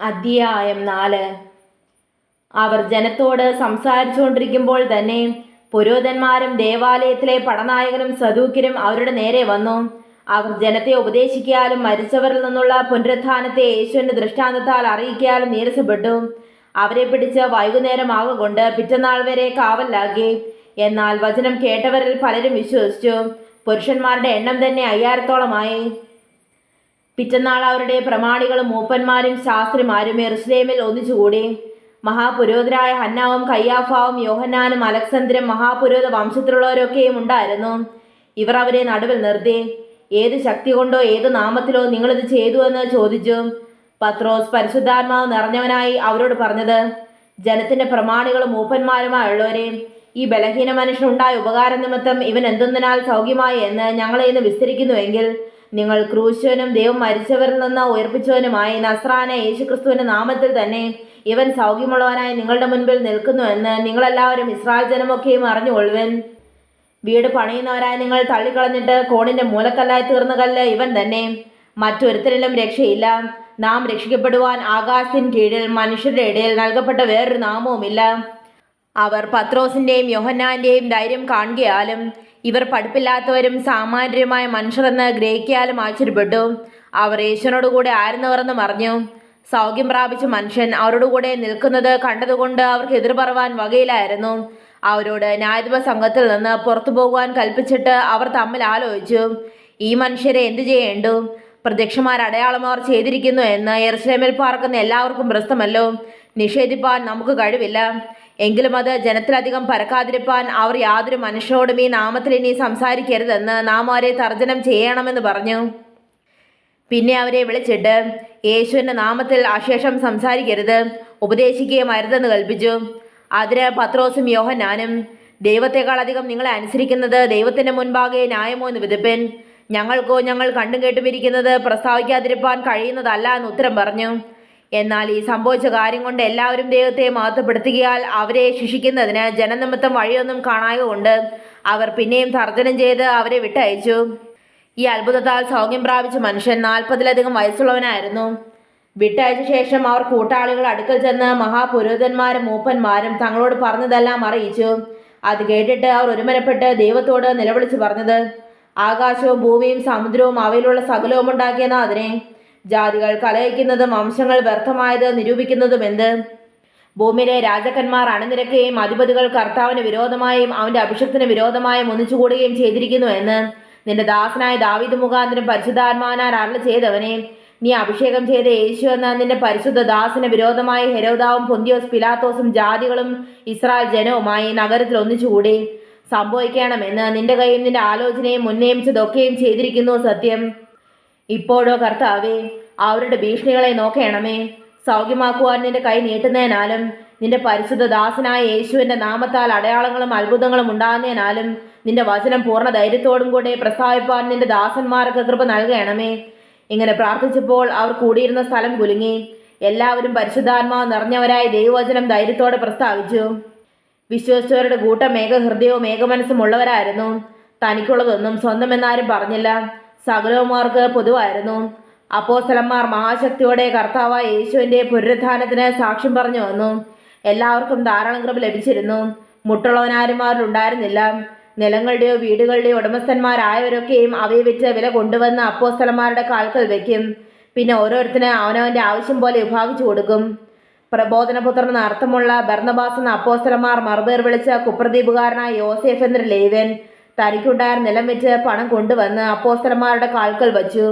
അധ്യായം നാല്. അവർ ജനത്തോട് സംസാരിച്ചുകൊണ്ടിരിക്കുമ്പോൾ തന്നെ പുരോഹിതന്മാരും ദേവാലയത്തിലെ പടനായകനും സദൂക്യരും അവരുടെ നേരെ വന്നു. അവർ ജനത്തെ ഉപദേശിക്കാലും മരിച്ചവരിൽ നിന്നുള്ള പുനരുത്ഥാനത്തെ യേശുവിന്റെ ദൃഷ്ടാന്തത്താൽ അറിയിക്കാലും നീരസപ്പെട്ടു. അവരെ പിടിച്ച് വൈകുന്നേരം ആകൊണ്ട് പിറ്റന്നാൾ വരെ കാവലാക്കി. എന്നാൽ വചനം കേട്ടവരിൽ പലരും വിശ്വസിച്ചു. പുരുഷന്മാരുടെ എണ്ണം തന്നെ അയ്യായിരത്തോളമായി. പിറ്റന്നാൾ അവരുടെ പ്രമാണികളും മൂപ്പന്മാരും ശാസ്ത്രിമാരും എറുസലേമിൽ ഒന്നിച്ചുകൂടി. മഹാപുരോഹിതരായ ഹന്നാവും കയ്യാഫാവും യോഹന്നാനും അലക്സന്ദ്രും മഹാപുരോഹിത വംശത്തിലുള്ളവരൊക്കെയും ഉണ്ടായിരുന്നു. ഇവർ അവരെ നടുവിൽ നിർത്തി. ഏത് ശക്തി കൊണ്ടോ ഏത് നാമത്തിലോ നിങ്ങളിത് ചെയ്തു എന്ന് ചോദിച്ചു. പത്രോസ് പരിശുദ്ധാത്മാവ് നിറഞ്ഞവനായി അവരോട് പറഞ്ഞത് ജനത്തിന്റെ പ്രമാണികളും മൂപ്പന്മാരുമായുള്ളവരെ ഈ ബലഹീന മനുഷ്യനുണ്ടായ ഉപകാര നിമിത്തം ഇവൻ എന്തെന്നാൽ സൗഖ്യമായി എന്ന് ഞങ്ങളെ ഇന്ന് വിസ്തരിക്കുന്നുവെങ്കിൽ നിങ്ങൾ ക്രൂശുവനും ദൈവം മരിച്ചവരിൽ നിന്ന് ഉയർപ്പിച്ചവനുമായി നസ്രാന യേശുക്രിസ്തുവിന്റെ നാമത്തിൽ തന്നെ ഇവൻ സൗഖ്യമുള്ളവനായി നിങ്ങളുടെ മുൻപിൽ നിൽക്കുന്നു എന്ന് നിങ്ങളെല്ലാവരും ഇസ്രായേൽ ജനമൊക്കെയും അറിഞ്ഞുകൊള്ളുവൻ. വീട് പണിയുന്നവരായി നിങ്ങൾ തള്ളിക്കളഞ്ഞിട്ട് കോണിന്റെ മൂലക്കല്ലായി തീർന്ന കല്ല് ഇവൻ തന്നെ. മറ്റൊരുത്തരിലും രക്ഷയില്ല. നാം രക്ഷിക്കപ്പെടുവാൻ ആകാശത്തിന് കീഴിൽ മനുഷ്യരുടെ ഇടയിൽ നൽകപ്പെട്ട വേറൊരു നാമവുമില്ല. അവർ പത്രോസിന്റെയും യോഹന്നാന്റെയും ധൈര്യം കാണുകയാലും ഇവർ പഠിപ്പില്ലാത്തവരും സാമാന്യരുമായ മനുഷ്യരെന്ന് ഗ്രഹിക്കാലും ആശ്ചര്യപ്പെട്ടു. അവർ കൂടെ ആയിരുന്നവരെന്ന് പറഞ്ഞു സൗഖ്യം പ്രാപിച്ച മനുഷ്യൻ അവരോടുകൂടെ നിൽക്കുന്നത് കണ്ടതുകൊണ്ട് അവർക്ക് എതിർ പറവാൻ വകയിലായിരുന്നു അവരോട് ന്യായധിപ സംഘത്തിൽ നിന്ന് പുറത്തു പോകുവാൻ കൽപ്പിച്ചിട്ട് അവർ തമ്മിൽ ആലോചിച്ചു. ഈ മനുഷ്യരെ എന്തു ചെയ്യേണ്ടു? പ്രത്യക്ഷമാർ അടയാളം അവർ ചെയ്തിരിക്കുന്നു എന്ന് എർശ്ലേമിൽ പാർക്കുന്ന എല്ലാവർക്കും പ്രശ്നമല്ലോ. നിഷേധിപ്പാൻ നമുക്ക് കഴിവില്ല. എങ്കിലും അത് ജനത്തിലധികം പരക്കാതിരിപ്പാൻ അവർ യാതൊരു മനുഷ്യനോടും ഈ നാമത്തിൽ ഇനി സംസാരിക്കരുതെന്ന് നാം അവരെ തർജനം ചെയ്യണമെന്ന് പറഞ്ഞു. പിന്നെ അവരെ വിളിച്ചിട്ട് യേശുവിന്റെ നാമത്തിൽ അശേഷം സംസാരിക്കരുത് ഉപദേശിക്കുകയും അരുതെന്ന് കൽപ്പിച്ചു. അതിന് പത്രോസും യോഹന്നാനും ദൈവത്തെക്കാൾ അധികം നിങ്ങളെ അനുസരിക്കുന്നത് ദൈവത്തിന്റെ മുൻപാകെ ന്യായമോ എന്ന് വിധിപ്പൻ. ഞങ്ങൾക്കോ ഞങ്ങൾ കണ്ടും കേട്ടുമിരിക്കുന്നത് പ്രസ്താവിക്കാതിരിപ്പാൻ കഴിയുന്നതല്ല എന്ന് ഉത്തരം പറഞ്ഞു. എന്നാൽ ഈ സംഭവിച്ച കാര്യം കൊണ്ട് എല്ലാവരും ദൈവത്തെ മഹത്വപ്പെടുത്തുകയാൽ അവരെ ശിക്ഷിക്കുന്നതിന് ജനനിമിത്തം വഴിയൊന്നും കാണായ കൊണ്ട് അവർ പിന്നെയും തർജനം ചെയ്ത് അവരെ വിട്ടയച്ചു. ഈ അത്ഭുതത്താൽ സൗഖ്യം പ്രാപിച്ച മനുഷ്യൻ നാൽപ്പതിലധികം വയസ്സുള്ളവനായിരുന്നു. വിട്ടയച്ച ശേഷം അവർ കൂട്ടാളികൾ അടുക്കൽ ചെന്ന് മഹാപുരോഹിതന്മാരും മൂപ്പന്മാരും തങ്ങളോട് പറഞ്ഞതെല്ലാം അറിയിച്ചു. അത് കേട്ടിട്ട് അവർ ഒരുമനപ്പെട്ട് ദൈവത്തോട് നിലവിളിച്ച് പറഞ്ഞത് ആകാശവും ഭൂമിയും സമുദ്രവും അവയിലുള്ള സകലവും ഉണ്ടാക്കിയെന്ന അതിനെ. ജാതികൾ കലയിക്കുന്നതും വംശങ്ങൾ വ്യർത്ഥമായത് നിരൂപിക്കുന്നതും എന്ത്? ഭൂമിയിലെ രാജാക്കന്മാർ അണിനിരക്കുകയും അധിപതികൾ കർത്താവിന് വിരോധമായും അവന്റെ അഭിഷക്തിന് വിരോധമായും ഒന്നിച്ചുകൂടുകയും ചെയ്തിരിക്കുന്നു എന്ന്? നിന്റെ ദാസനായ ദാവിദ് മുഖാന്തരം പരിശുദ്ധാത്മാനാൽ അരളി ചെയ്തവനെ നീ അഭിഷേകം ചെയ്ത യേശു എന്ന നിന്റെ പരിശുദ്ധ ദാസിന് വിരോധമായി ഹെരോദാവും പൊന്തിയോസ് പിലാത്തോസും ജാതികളും ഇസ്രായേൽ ജനവുമായി നഗരത്തിൽ ഒന്നിച്ചുകൂടി. സംഭവിക്കണമെന്ന് നിന്റെ കൈയും നിന്റെ ആലോചനയും ഉന്നയിച്ചതൊക്കെയും ചെയ്തിരിക്കുന്നു സത്യം. ഇപ്പോഴോ കർത്താവേ അവരുടെ ഭീഷണികളെ നോക്കണമേ സൗഖ്യമാക്കുവാൻ നിന്റെ കൈ നീട്ടുന്നതിനാലും നിന്റെ പരിശുദ്ധ ദാസനായ യേശുവിന്റെ നാമത്താൽ അടയാളങ്ങളും അത്ഭുതങ്ങളും ഉണ്ടാകുന്നതിനാലും നിന്റെ വചനം പൂർണ ധൈര്യത്തോടും കൂടെ പ്രസ്താവിപ്പാൻ നിന്റെ ദാസന്മാർക്ക് കൃപ നൽകണമേ ഇങ്ങനെ പ്രാർത്ഥിച്ചപ്പോൾ അവർ കൂടിയിരുന്ന സ്ഥലം കുലുങ്ങി. എല്ലാവരും പരിശുദ്ധാത്മാവ് നിറഞ്ഞവരായി ദൈവവചനം ധൈര്യത്തോടെ പ്രസ്താവിച്ചു. വിശ്വസിച്ചവരുടെ കൂട്ടം ഏകഹൃദയവും ഏകമനസ്സും ഉള്ളവരായിരുന്നു. തനിക്കുള്ളതൊന്നും സ്വന്തമെന്നാരും പറഞ്ഞില്ല. സകലവുമാർക്ക് പൊതുവായിരുന്നു. അപ്പോസ്തലന്മാർ മഹാശക്തിയോടെ കർത്താവായ യേശുവിന്റെ പുനരുദ്ധാനത്തിന് സാക്ഷ്യം പറഞ്ഞു വന്നു. എല്ലാവർക്കും ധാരാളം കൃപ ലഭിച്ചിരുന്നു. മുട്ടുള്ളവനാരുമാരുണ്ടായിരുന്നില്ല നിലങ്ങളുടെയോ വീടുകളുടെയോ ഉടമസ്ഥന്മാരായവരൊക്കെയും അവയെ വിറ്റ് വില കൊണ്ടുവന്ന് അപ്പോസ്തലന്മാരുടെ കാൽക്കൽ വയ്ക്കും പിന്നെ ഓരോരുത്തന് അവനവന്റെ ആവശ്യം പോലെ വിഭാഗിച്ചു കൊടുക്കും. പ്രബോധനപുത്രൻ അർത്ഥമുള്ള ഭരണബാസ് എന്ന അപ്പോസ്തലന്മാർ മറുപേർ വിളിച്ച കുപ്രദീപുകാരനായ യോസേഫ് എന്നൊരു ലേവൻ തനിക്കുണ്ടായ നിലം വെച്ച് പണം കൊണ്ടുവന്ന് അപ്പോസ്തലന്മാരുടെ കാൽക്കൽ വച്ചു.